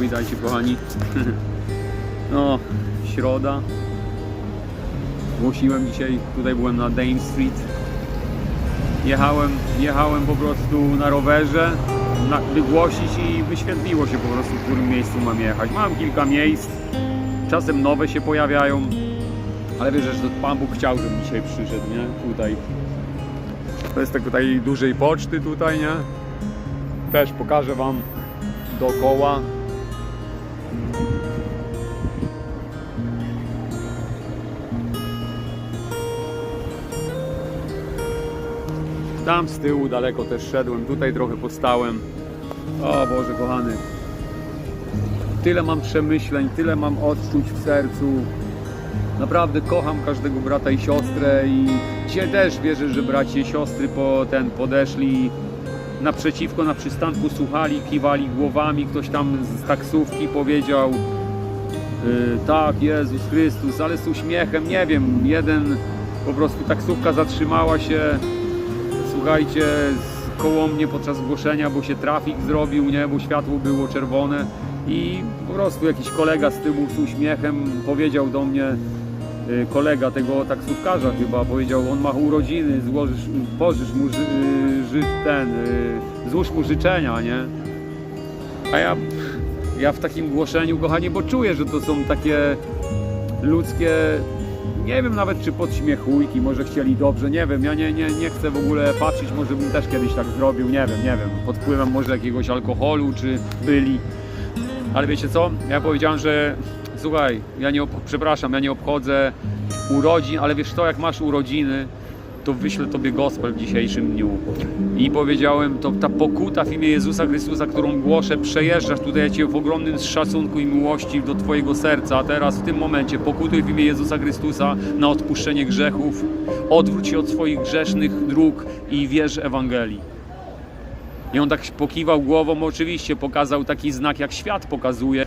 Witajcie kochani. No, środa. Głosiłem dzisiaj, tutaj byłem na Dame Street. Jechałem, jechałem po prostu na rowerze, na, by głosić i wyświetliło się po prostu, w którym miejscu mam jechać. Mam kilka miejsc, czasem nowe się pojawiają, ale wierzę, że Pan Bóg chciał, żebym dzisiaj przyszedł, nie? Tutaj. To jest tak tutaj dużej poczty tutaj, nie? Też pokażę Wam dookoła. Tam z tyłu daleko też szedłem, tutaj trochę postałem. O Boże kochany. Tyle mam przemyśleń, tyle mam odczuć w sercu. Naprawdę kocham każdego brata i siostrę i dzisiaj też wierzę, że bracie i siostry po ten podeszli naprzeciwko na przystanku, słuchali, kiwali głowami. Ktoś tam z taksówki powiedział y, tak, Jezus Chrystus, ale z uśmiechem, nie wiem, jeden po prostu taksówka zatrzymała się słuchajcie, koło mnie podczas głoszenia, bo się trafik zrobił, nie, bo światło było czerwone i po prostu jakiś kolega z tyłu z uśmiechem powiedział do mnie, y, kolega tego taksówkarza chyba, powiedział, on ma urodziny, złożysz, pożysz mu ży, ży, ten, y, złóż mu życzenia, nie? A ja, ja w takim głoszeniu, kochani, bo czuję, że to są takie ludzkie nie wiem nawet czy podśmiechujki, może chcieli dobrze, nie wiem, ja nie, nie, nie chcę w ogóle patrzeć, może bym też kiedyś tak zrobił, nie wiem, nie wiem, pod wpływem może jakiegoś alkoholu, czy byli, ale wiecie co, ja powiedziałem, że słuchaj, ja nie, przepraszam, ja nie obchodzę urodzin, ale wiesz to, jak masz urodziny, to wyślę Tobie gospel w dzisiejszym dniu. I powiedziałem, to ta pokuta w imię Jezusa Chrystusa, którą głoszę, przejeżdżasz tutaj ja Cię w ogromnym szacunku i miłości do Twojego serca. Teraz w tym momencie pokutuj w imię Jezusa Chrystusa na odpuszczenie grzechów. Odwróć się od swoich grzesznych dróg i wierz Ewangelii. I on tak pokiwał głową, oczywiście pokazał taki znak, jak świat pokazuje.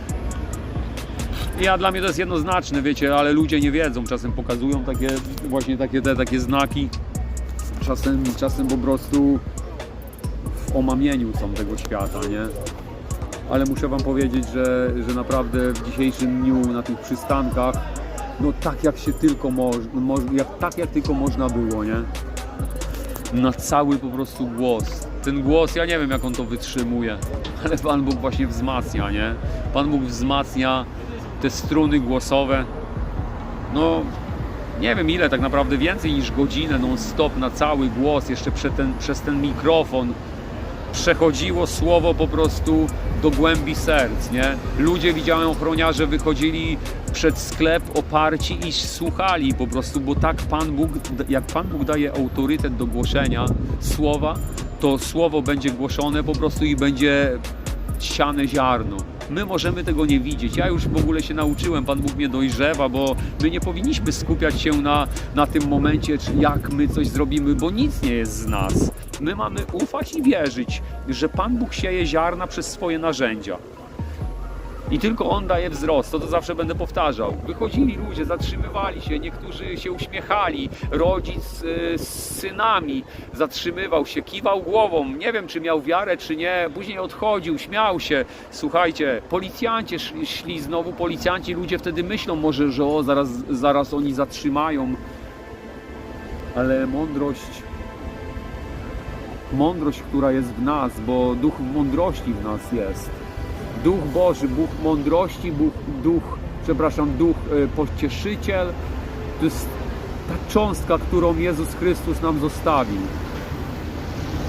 Ja dla mnie to jest jednoznaczne, wiecie, ale ludzie nie wiedzą, czasem pokazują takie właśnie takie te takie znaki. Czasem, czasem po prostu w omamieniu są tego świata, nie? Ale muszę wam powiedzieć, że, że naprawdę w dzisiejszym dniu na tych przystankach, no tak jak się tylko można, jak, tak jak tylko można było, nie? Na cały po prostu głos. Ten głos, ja nie wiem jak on to wytrzymuje, ale Pan Bóg właśnie wzmacnia, nie? Pan Bóg wzmacnia te struny głosowe. No, nie wiem ile, tak naprawdę więcej niż godzinę non-stop na cały głos, jeszcze ten, przez ten mikrofon przechodziło słowo po prostu do głębi serc, nie? Ludzie, widziałem ochroniarze, wychodzili przed sklep oparci i słuchali po prostu, bo tak Pan Bóg, jak Pan Bóg daje autorytet do głoszenia słowa, to słowo będzie głoszone po prostu i będzie siane ziarno. My możemy tego nie widzieć. Ja już w ogóle się nauczyłem, Pan Bóg mnie dojrzewa, bo my nie powinniśmy skupiać się na, na tym momencie, czy jak my coś zrobimy, bo nic nie jest z nas. My mamy ufać i wierzyć, że Pan Bóg sieje ziarna przez swoje narzędzia. I tylko On daje wzrost, to to zawsze będę powtarzał. Wychodzili ludzie, zatrzymywali się, niektórzy się uśmiechali, rodzic y, z synami zatrzymywał się, kiwał głową, nie wiem czy miał wiarę czy nie, później odchodził, śmiał się. Słuchajcie, policjanci szli, szli znowu, policjanci, ludzie wtedy myślą może, że o, zaraz, zaraz oni zatrzymają. Ale mądrość, mądrość, która jest w nas, bo duch mądrości w nas jest. Duch Boży, Bóg mądrości, Bóg, duch, przepraszam, duch e, pocieszyciel. To jest ta cząstka, którą Jezus Chrystus nam zostawił.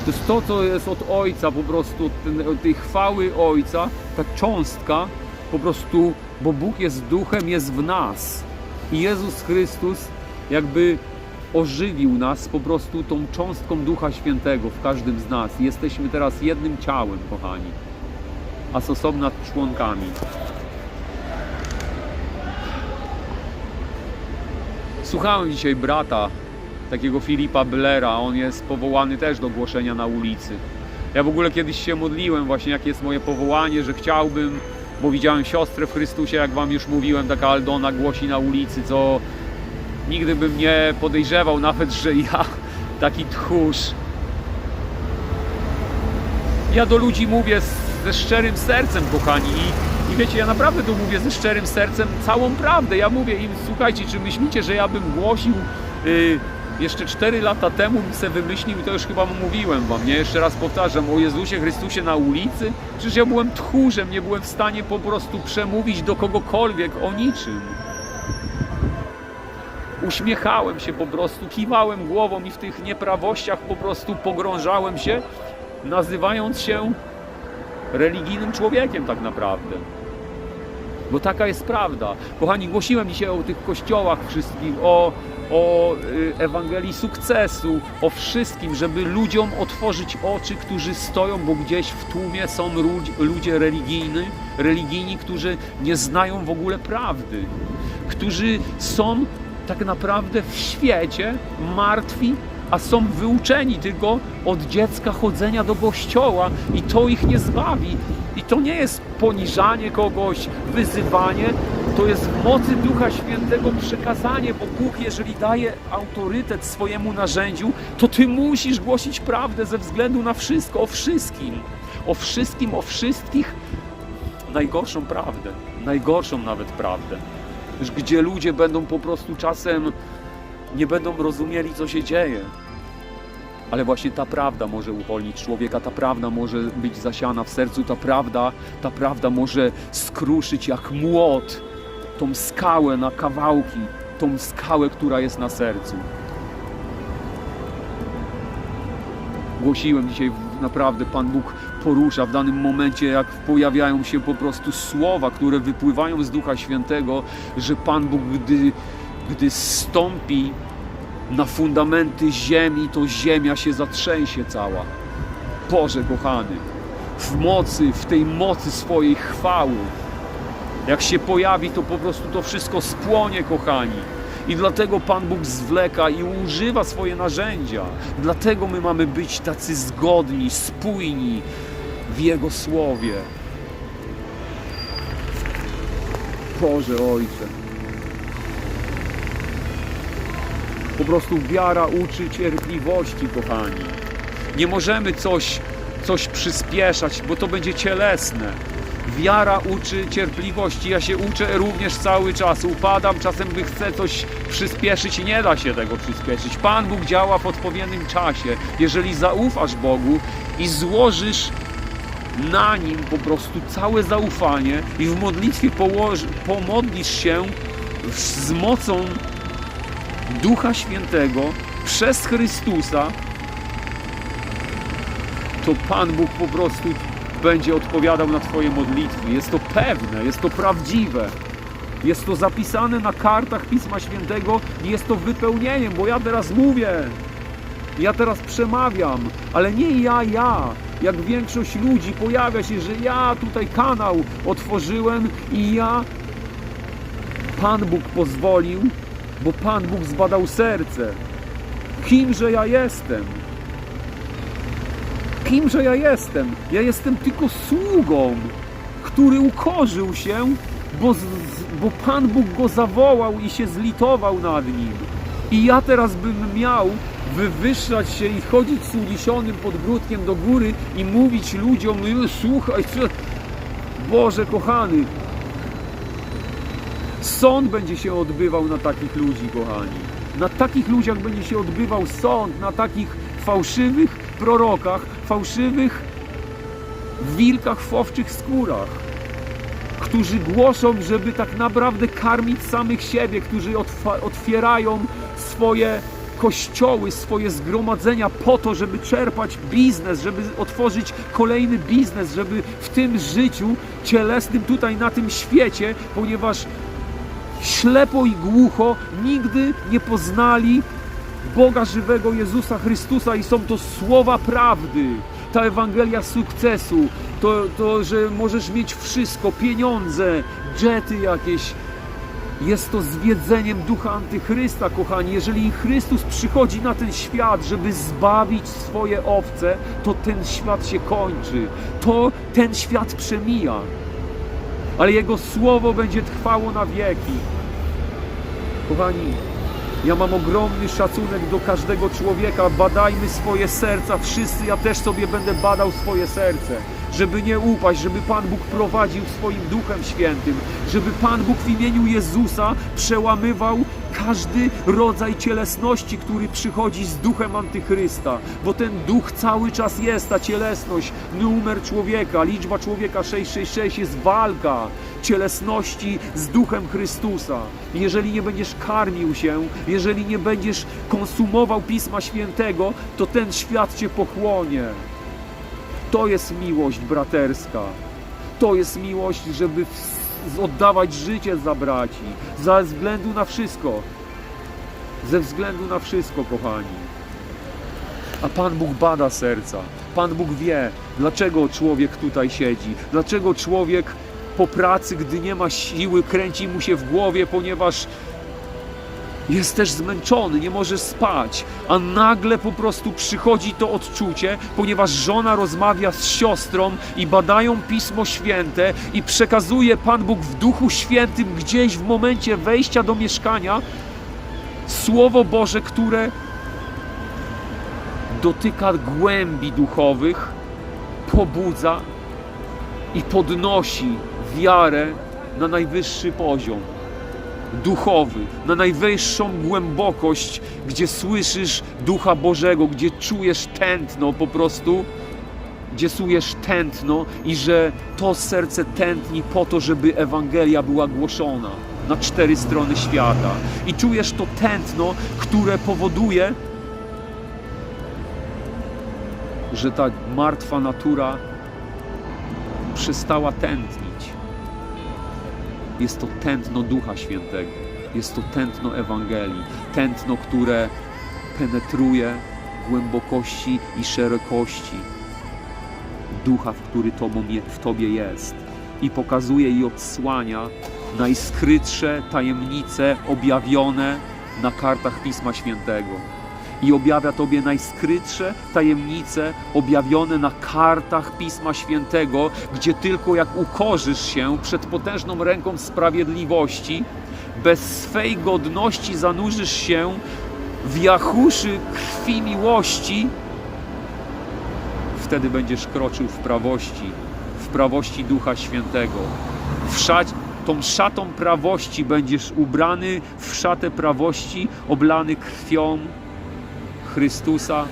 To jest to, co jest od Ojca, po prostu ten, tej chwały Ojca, ta cząstka, po prostu, bo Bóg jest duchem, jest w nas. I Jezus Chrystus jakby ożywił nas po prostu tą cząstką Ducha Świętego w każdym z nas. Jesteśmy teraz jednym ciałem, kochani a z osobna członkami. Słuchałem dzisiaj brata, takiego Filipa Blera, on jest powołany też do głoszenia na ulicy. Ja w ogóle kiedyś się modliłem właśnie, jakie jest moje powołanie, że chciałbym, bo widziałem siostrę w Chrystusie, jak wam już mówiłem, taka Aldona głosi na ulicy, co nigdy bym nie podejrzewał nawet, że ja, taki tchórz, ja do ludzi mówię z- ze szczerym sercem, kochani, i, I wiecie, ja naprawdę to mówię ze szczerym sercem, całą prawdę. Ja mówię im, słuchajcie, czy myślicie, że ja bym głosił y, jeszcze 4 lata temu, bym sobie wymyślił, i to już chyba mówiłem wam, nie? Jeszcze raz powtarzam, o Jezusie Chrystusie na ulicy? Przecież ja byłem tchórzem, nie byłem w stanie po prostu przemówić do kogokolwiek o niczym. Uśmiechałem się po prostu, kiwałem głową i w tych nieprawościach po prostu pogrążałem się, nazywając się religijnym człowiekiem tak naprawdę. Bo taka jest prawda. Kochani, głosiłem dzisiaj o tych kościołach wszystkich, o, o y, Ewangelii sukcesu, o wszystkim, żeby ludziom otworzyć oczy, którzy stoją, bo gdzieś w tłumie są ludzi- ludzie religijni, religijni, którzy nie znają w ogóle prawdy, którzy są tak naprawdę w świecie martwi, a są wyuczeni tylko od dziecka chodzenia do kościoła i to ich nie zbawi. I to nie jest poniżanie kogoś, wyzywanie, to jest w mocy Ducha Świętego przekazanie, bo Bóg, jeżeli daje autorytet swojemu narzędziu, to ty musisz głosić prawdę ze względu na wszystko, o wszystkim. O wszystkim, o wszystkich, najgorszą prawdę, najgorszą nawet prawdę, gdzie ludzie będą po prostu czasem nie będą rozumieli, co się dzieje. Ale właśnie ta prawda może uwolnić człowieka, ta prawda może być zasiana w sercu, ta prawda, ta prawda może skruszyć jak młot tą skałę na kawałki, tą skałę, która jest na sercu. Głosiłem dzisiaj, naprawdę Pan Bóg porusza w danym momencie, jak pojawiają się po prostu słowa, które wypływają z Ducha Świętego, że Pan Bóg, gdy, gdy stąpi na fundamenty ziemi, to ziemia się zatrzęsie cała. Boże kochany, w mocy, w tej mocy swojej chwały, jak się pojawi, to po prostu to wszystko spłonie, kochani. I dlatego Pan Bóg zwleka i używa swoje narzędzia. Dlatego my mamy być tacy zgodni, spójni w Jego słowie. Boże Ojcze. Po prostu wiara uczy cierpliwości, kochani. Nie możemy coś, coś przyspieszać, bo to będzie cielesne. Wiara uczy cierpliwości. Ja się uczę również cały czas. Upadam, czasem by chcę coś przyspieszyć i nie da się tego przyspieszyć. Pan Bóg działa w odpowiednim czasie. Jeżeli zaufasz Bogu i złożysz na Nim po prostu całe zaufanie i w modlitwie pomodlisz się z mocą Ducha Świętego przez Chrystusa, to Pan Bóg po prostu będzie odpowiadał na Twoje modlitwy. Jest to pewne, jest to prawdziwe. Jest to zapisane na kartach Pisma Świętego i jest to wypełnieniem, bo ja teraz mówię, ja teraz przemawiam, ale nie ja, ja. Jak większość ludzi pojawia się, że ja tutaj kanał otworzyłem i ja Pan Bóg pozwolił, bo Pan Bóg zbadał serce. Kimże ja jestem? Kimże ja jestem? Ja jestem tylko sługą, który ukorzył się, bo, bo Pan Bóg go zawołał i się zlitował nad nim. I ja teraz bym miał wywyższać się i chodzić z uniesionym podbródkiem do góry i mówić ludziom, "E, słuchaj. Boże kochany, Sąd będzie się odbywał na takich ludzi, kochani. Na takich ludziach będzie się odbywał sąd, na takich fałszywych prorokach, fałszywych wilkach w owczych skórach, którzy głoszą, żeby tak naprawdę karmić samych siebie, którzy otwierają swoje kościoły, swoje zgromadzenia po to, żeby czerpać biznes, żeby otworzyć kolejny biznes, żeby w tym życiu cielesnym tutaj na tym świecie, ponieważ ślepo i głucho nigdy nie poznali Boga żywego Jezusa Chrystusa i są to słowa prawdy. Ta Ewangelia sukcesu, to, to że możesz mieć wszystko, pieniądze, dżety jakieś. Jest to zwiedzeniem ducha antychrysta, kochani. Jeżeli Chrystus przychodzi na ten świat, żeby zbawić swoje owce, to ten świat się kończy. To ten świat przemija ale Jego słowo będzie trwało na wieki. Kochani, ja mam ogromny szacunek do każdego człowieka. Badajmy swoje serca, wszyscy. Ja też sobie będę badał swoje serce, żeby nie upaść, żeby Pan Bóg prowadził swoim Duchem Świętym, żeby Pan Bóg w imieniu Jezusa przełamywał każdy rodzaj cielesności, który przychodzi z duchem antychrysta, bo ten duch cały czas jest, ta cielesność, numer człowieka, liczba człowieka 666 jest walka cielesności z duchem Chrystusa. Jeżeli nie będziesz karmił się, jeżeli nie będziesz konsumował Pisma Świętego, to ten świat cię pochłonie. To jest miłość braterska. To jest miłość, żeby w- oddawać życie za braci, ze względu na wszystko. Ze względu na wszystko, kochani. A Pan Bóg bada serca. Pan Bóg wie, dlaczego człowiek tutaj siedzi, dlaczego człowiek po pracy, gdy nie ma siły, kręci mu się w głowie, ponieważ jest też zmęczony, nie może spać, a nagle po prostu przychodzi to odczucie, ponieważ żona rozmawia z siostrą i badają Pismo Święte i przekazuje Pan Bóg w Duchu Świętym gdzieś w momencie wejścia do mieszkania Słowo Boże, które dotyka głębi duchowych, pobudza i podnosi wiarę na najwyższy poziom duchowy, na najwyższą głębokość, gdzie słyszysz Ducha Bożego, gdzie czujesz tętno po prostu, gdzie czujesz tętno i że to serce tętni po to, żeby Ewangelia była głoszona na cztery strony świata. I czujesz to tętno, które powoduje, że ta martwa natura przestała tętnić. Jest to tętno Ducha Świętego. Jest to tętno Ewangelii. Tętno, które penetruje głębokości i szerokości Ducha, w który w Tobie jest. I pokazuje i odsłania najskrytsze tajemnice objawione na kartach Pisma Świętego. I objawia Tobie najskrytsze tajemnice objawione na kartach Pisma Świętego, gdzie tylko jak ukorzysz się przed potężną ręką sprawiedliwości, bez swej godności zanurzysz się w jachuszy krwi miłości, wtedy będziesz kroczył w prawości, w prawości Ducha Świętego. W tą szatą prawości będziesz ubrany w szatę prawości, oblany krwią Chrystusa,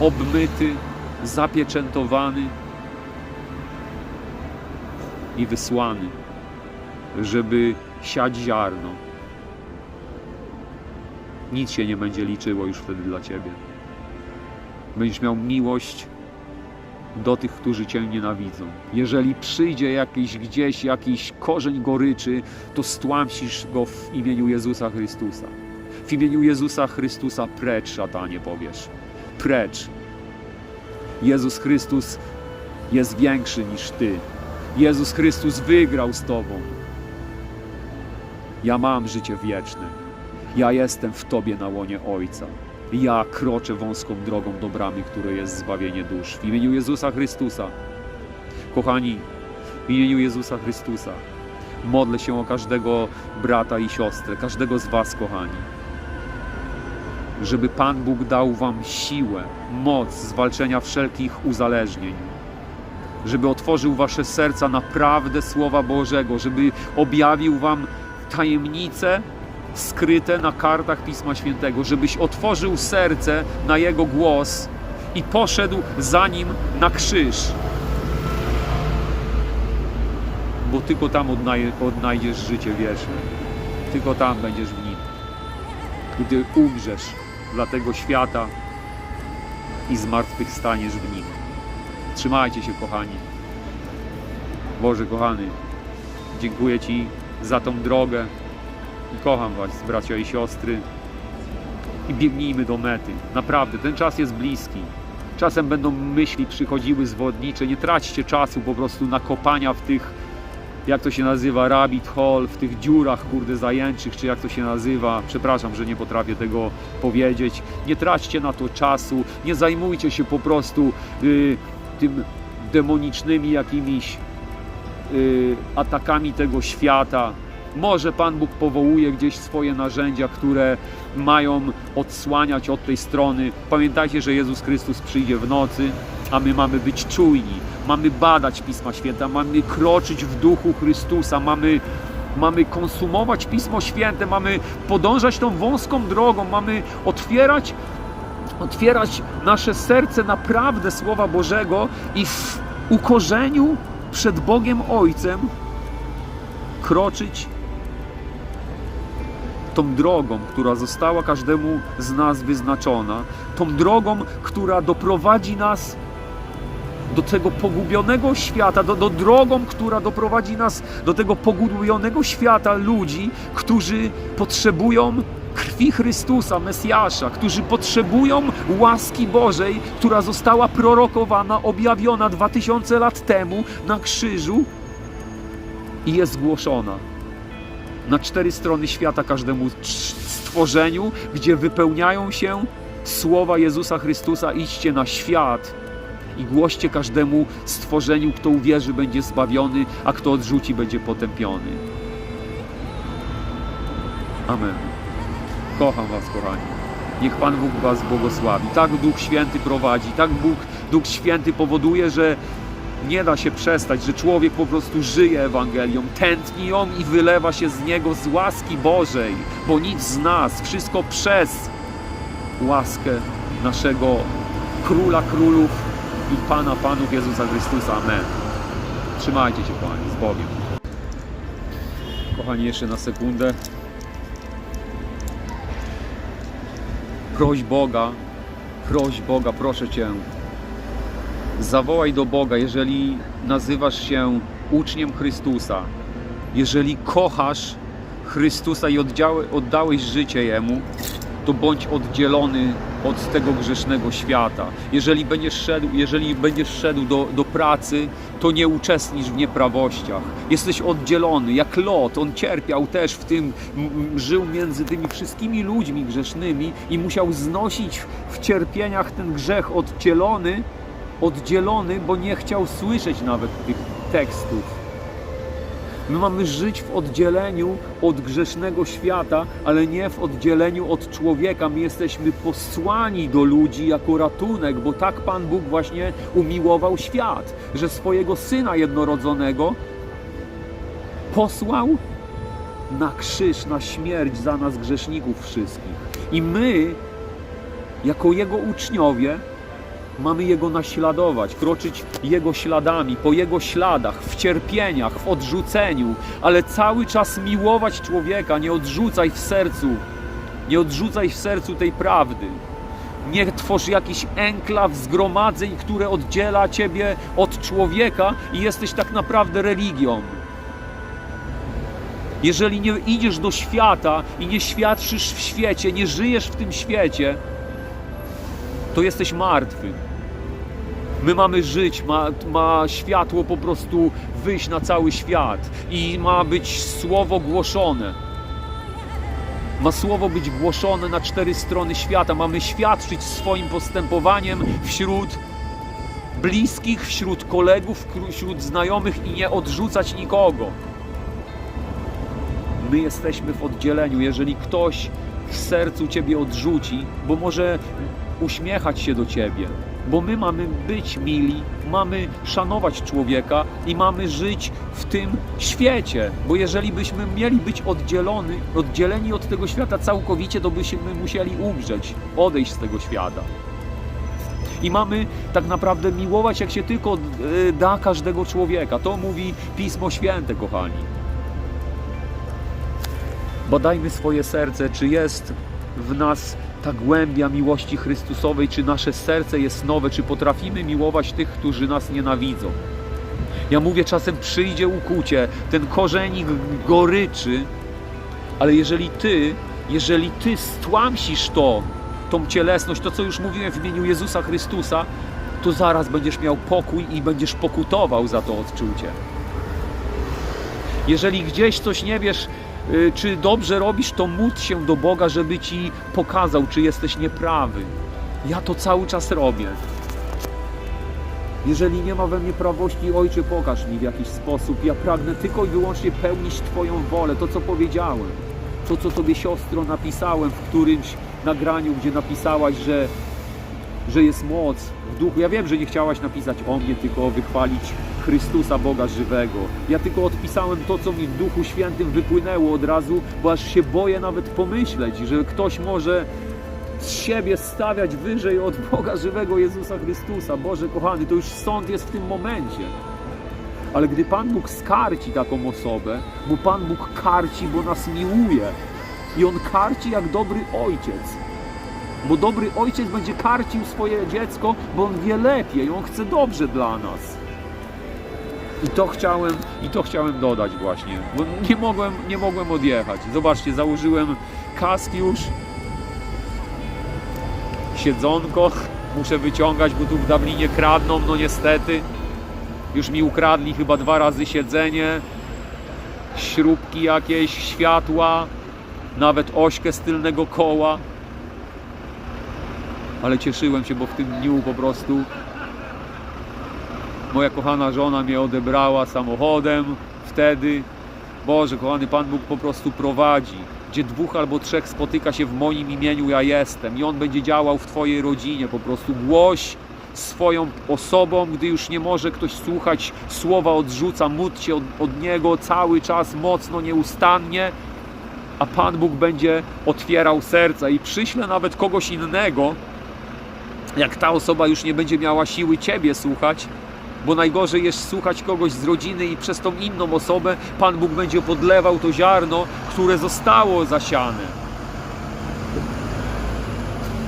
obmyty, zapieczętowany i wysłany, żeby siać ziarno. Nic się nie będzie liczyło już wtedy dla Ciebie. Będziesz miał miłość do tych, którzy Cię nienawidzą. Jeżeli przyjdzie jakiś gdzieś jakiś korzeń goryczy, to stłamsisz go w imieniu Jezusa Chrystusa. W imieniu Jezusa Chrystusa precz, szatanie, powiesz. Precz. Jezus Chrystus jest większy niż Ty. Jezus Chrystus wygrał z Tobą. Ja mam życie wieczne. Ja jestem w Tobie na łonie Ojca. Ja kroczę wąską drogą do bramy, której jest zbawienie dusz. W imieniu Jezusa Chrystusa. Kochani, w imieniu Jezusa Chrystusa modlę się o każdego brata i siostrę, każdego z Was, kochani. Żeby Pan Bóg dał Wam siłę, moc zwalczenia wszelkich uzależnień. Żeby otworzył Wasze serca na prawdę Słowa Bożego, żeby objawił Wam tajemnice skryte na kartach Pisma Świętego, żebyś otworzył serce na Jego głos i poszedł za Nim na krzyż. Bo tylko tam odnaj- odnajdziesz życie wieczne. Tylko tam będziesz w Nim. Gdy umrzesz dla tego świata i zmartwychwstaniesz w Nim. Trzymajcie się, kochani. Boże, kochany, dziękuję Ci za tą drogę, i kocham Was, bracia i siostry. I biegnijmy do mety. Naprawdę, ten czas jest bliski. Czasem będą myśli przychodziły zwodnicze. Nie traćcie czasu po prostu na kopania w tych, jak to się nazywa, rabbit hole, w tych dziurach, kurde, zajęczych, czy jak to się nazywa. Przepraszam, że nie potrafię tego powiedzieć. Nie traćcie na to czasu. Nie zajmujcie się po prostu y, tym demonicznymi jakimiś y, atakami tego świata. Może Pan Bóg powołuje gdzieś swoje narzędzia, które mają odsłaniać od tej strony. Pamiętajcie, że Jezus Chrystus przyjdzie w nocy, a my mamy być czujni. Mamy badać Pisma Święte, mamy kroczyć w duchu Chrystusa, mamy, mamy konsumować Pismo Święte, mamy podążać tą wąską drogą, mamy otwierać, otwierać nasze serce na prawdę Słowa Bożego i w ukorzeniu przed Bogiem Ojcem kroczyć tą drogą, która została każdemu z nas wyznaczona, tą drogą, która doprowadzi nas do tego pogubionego świata, do, do drogą, która doprowadzi nas do tego pogubionego świata ludzi, którzy potrzebują krwi Chrystusa, Mesjasza, którzy potrzebują łaski Bożej, która została prorokowana, objawiona 2000 lat temu na krzyżu i jest głoszona na cztery strony świata każdemu stworzeniu, gdzie wypełniają się słowa Jezusa Chrystusa: idźcie na świat i głoście każdemu stworzeniu, kto uwierzy, będzie zbawiony, a kto odrzuci, będzie potępiony. Amen. Kocham Was, kochani. Niech Pan Bóg Was błogosławi. Tak Duch Święty prowadzi, tak Bóg, Duch Święty powoduje, że nie da się przestać, że człowiek po prostu żyje Ewangelią, tętni ją i wylewa się z niego z łaski Bożej, bo nic z nas, wszystko przez łaskę naszego Króla Królów i Pana Panów Jezusa Chrystusa. Amen. Trzymajcie się, kochani, z Bogiem. Kochani, jeszcze na sekundę. Proś Boga, proś Boga, proszę Cię, zawołaj do Boga, jeżeli nazywasz się uczniem Chrystusa, jeżeli kochasz Chrystusa i oddałeś życie Jemu, to bądź oddzielony od tego grzesznego świata. Jeżeli będziesz szedł, jeżeli będziesz szedł do, do pracy, to nie uczestnicz w nieprawościach. Jesteś oddzielony, jak Lot. On cierpiał też w tym, żył między tymi wszystkimi ludźmi grzesznymi i musiał znosić w cierpieniach ten grzech oddzielony, oddzielony, bo nie chciał słyszeć nawet tych tekstów. My mamy żyć w oddzieleniu od grzesznego świata, ale nie w oddzieleniu od człowieka. My jesteśmy posłani do ludzi jako ratunek, bo tak Pan Bóg właśnie umiłował świat, że swojego syna jednorodzonego posłał na krzyż, na śmierć za nas grzeszników wszystkich. I my, jako Jego uczniowie, mamy Jego naśladować, kroczyć Jego śladami, po Jego śladach, w cierpieniach, w odrzuceniu, ale cały czas miłować człowieka, nie odrzucaj w sercu, nie odrzucaj w sercu tej prawdy. Nie tworz jakiś enklaw zgromadzeń, które oddziela Ciebie od człowieka i jesteś tak naprawdę religią. Jeżeli nie idziesz do świata i nie świadczysz w świecie, nie żyjesz w tym świecie, to jesteś martwy. My mamy żyć, ma, ma światło po prostu wyjść na cały świat i ma być słowo głoszone. Ma słowo być głoszone na cztery strony świata. Mamy świadczyć swoim postępowaniem wśród bliskich, wśród kolegów, wśród znajomych i nie odrzucać nikogo. My jesteśmy w oddzieleniu. Jeżeli ktoś w sercu Ciebie odrzuci, bo może uśmiechać się do Ciebie, bo my mamy być mili, mamy szanować człowieka i mamy żyć w tym świecie. Bo jeżeli byśmy mieli być oddzielony, oddzieleni od tego świata całkowicie, to byśmy musieli umrzeć, odejść z tego świata. I mamy tak naprawdę miłować, jak się tylko e, da każdego człowieka. To mówi Pismo Święte, kochani. Badajmy swoje serce, czy jest w nas ta głębia miłości Chrystusowej, czy nasze serce jest nowe, czy potrafimy miłować tych, którzy nas nienawidzą. Ja mówię, czasem przyjdzie ukucie, ten korzenik goryczy, ale jeżeli ty, jeżeli ty stłamsisz to, tą cielesność, to co już mówiłem w imieniu Jezusa Chrystusa, to zaraz będziesz miał pokój i będziesz pokutował za to odczucie. Jeżeli gdzieś coś nie wiesz, czy dobrze robisz, to módl się do Boga, żeby ci pokazał, czy jesteś nieprawy. Ja to cały czas robię. Jeżeli nie ma we mnie prawości, Ojcze, pokaż mi w jakiś sposób. Ja pragnę tylko i wyłącznie pełnić Twoją wolę, to co powiedziałem. To, co Tobie, siostro, napisałem w którymś nagraniu, gdzie napisałaś, że że jest moc w duchu. Ja wiem, że nie chciałaś napisać o mnie, tylko wychwalić Chrystusa, Boga żywego. Ja tylko odpisałem to, co mi w Duchu Świętym wypłynęło od razu, bo aż się boję nawet pomyśleć, że ktoś może z siebie stawiać wyżej od Boga żywego Jezusa Chrystusa. Boże kochany, to już sąd jest w tym momencie. Ale gdy Pan Bóg skarci taką osobę, bo Pan Bóg karci, bo nas miłuje. I On karci jak dobry ojciec. Bo dobry ojciec będzie karcił swoje dziecko, bo on wie lepiej, on chce dobrze dla nas. I to chciałem, i to chciałem dodać właśnie, bo nie mogłem, nie mogłem odjechać. Zobaczcie, założyłem kask już, siedzonko, muszę wyciągać, bo tu w Dublinie kradną, no niestety. Już mi ukradli chyba dwa razy siedzenie, śrubki jakieś, światła, nawet ośkę z tylnego koła. Ale cieszyłem się, bo w tym dniu po prostu moja kochana żona mnie odebrała samochodem wtedy. Boże, kochany Pan Bóg po prostu prowadzi. Gdzie dwóch albo trzech spotyka się w moim imieniu, ja jestem. I On będzie działał w Twojej rodzinie. Po prostu głoś swoją osobą, gdy już nie może ktoś słuchać, słowa odrzuca, módl się od, od Niego cały czas mocno, nieustannie, a Pan Bóg będzie otwierał serca i przyśle nawet kogoś innego, jak ta osoba już nie będzie miała siły Ciebie słuchać, bo najgorzej jest słuchać kogoś z rodziny i przez tą inną osobę Pan Bóg będzie podlewał to ziarno, które zostało zasiane.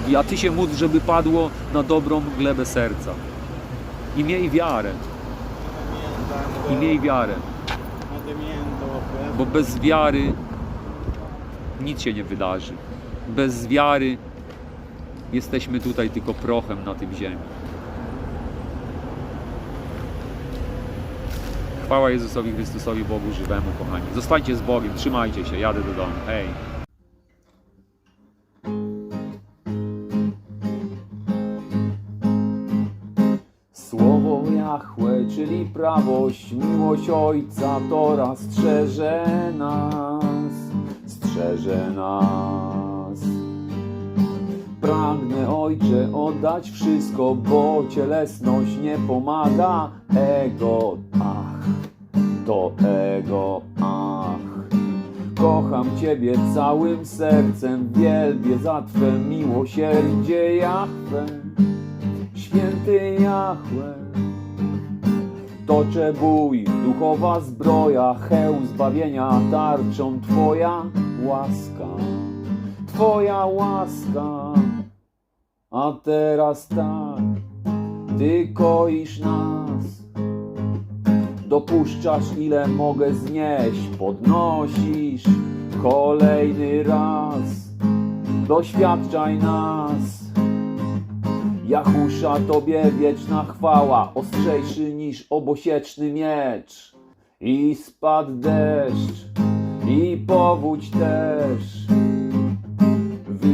I a Ty się módl, żeby padło na dobrą glebę serca. I miej wiarę, i miej wiarę, bo bez wiary nic się nie wydarzy. Bez wiary jesteśmy tutaj tylko prochem na tym ziemi. Chwała Jezusowi Chrystusowi, Bogu żywemu, kochani. Zostańcie z Bogiem, trzymajcie się, jadę do domu. Hej. Czyli prawość, miłość Ojca, Tora strzeże nas, strzeże nas. Pragnę, Ojcze, oddać wszystko, bo cielesność nie pomaga. Ego, ach, to ego, ach. Kocham Ciebie całym sercem, wielbię za Twe miłosierdzie, Jahwe. Święty Jahwe. Toczę bój, duchowa zbroja, heł zbawienia, tarczą Twoja łaska. Twoja łaska. A teraz tak, Ty koisz nas. Dopuszczasz ile mogę znieść, podnosisz kolejny raz. Doświadczaj nas. Jahusza Tobie wieczna chwała, ostrzejszy niż obosieczny miecz. I spadł deszcz, i powódź też.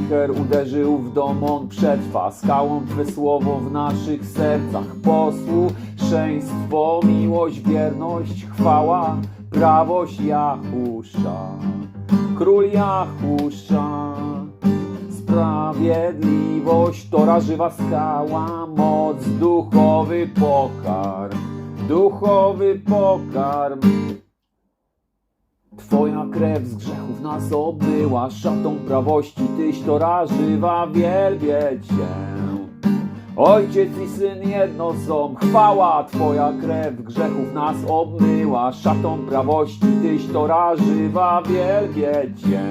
Wicher uderzył w dom, on przetrwa. Skałą Twe słowo w naszych sercach Posłuszeństwo, miłość, wierność, chwała Prawość Jahusza. Król Jahusza. Sprawiedliwość, Tora żywa skała Moc, duchowy pokarm. Duchowy pokarm Twoja krew z grzechów nas obyła, szatą prawości Tyś to żywa, wielbię Cię. Ojciec i Syn jedno są, chwała Twoja krew grzechów nas obmyła, szatą prawości Tyś to żywa, wielbię Cię.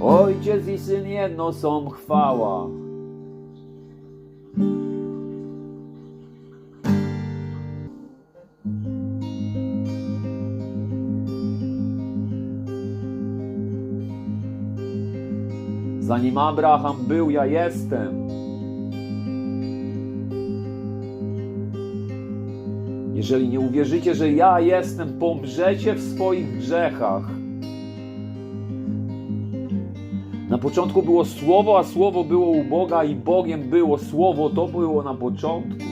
Ojciec i Syn jedno są, chwała. Zanim Abraham był, ja jestem. Jeżeli nie uwierzycie, że ja jestem, pomrzecie w swoich grzechach. Na początku było Słowo, a Słowo było u Boga i Bogiem było Słowo, to było na początku.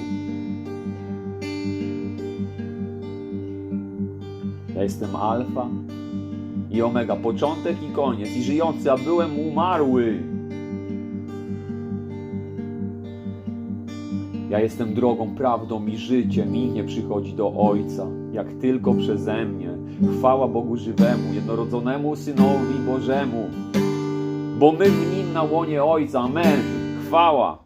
Ja jestem Alfa i Omega, początek i koniec, i żyjący, a byłem umarły. Ja jestem drogą, prawdą i życiem. Nikt nie przychodzi do Ojca, jak tylko przeze mnie. Chwała Bogu żywemu, jednorodzonemu Synowi Bożemu. Bo my w Nim na łonie Ojca. Amen. Chwała.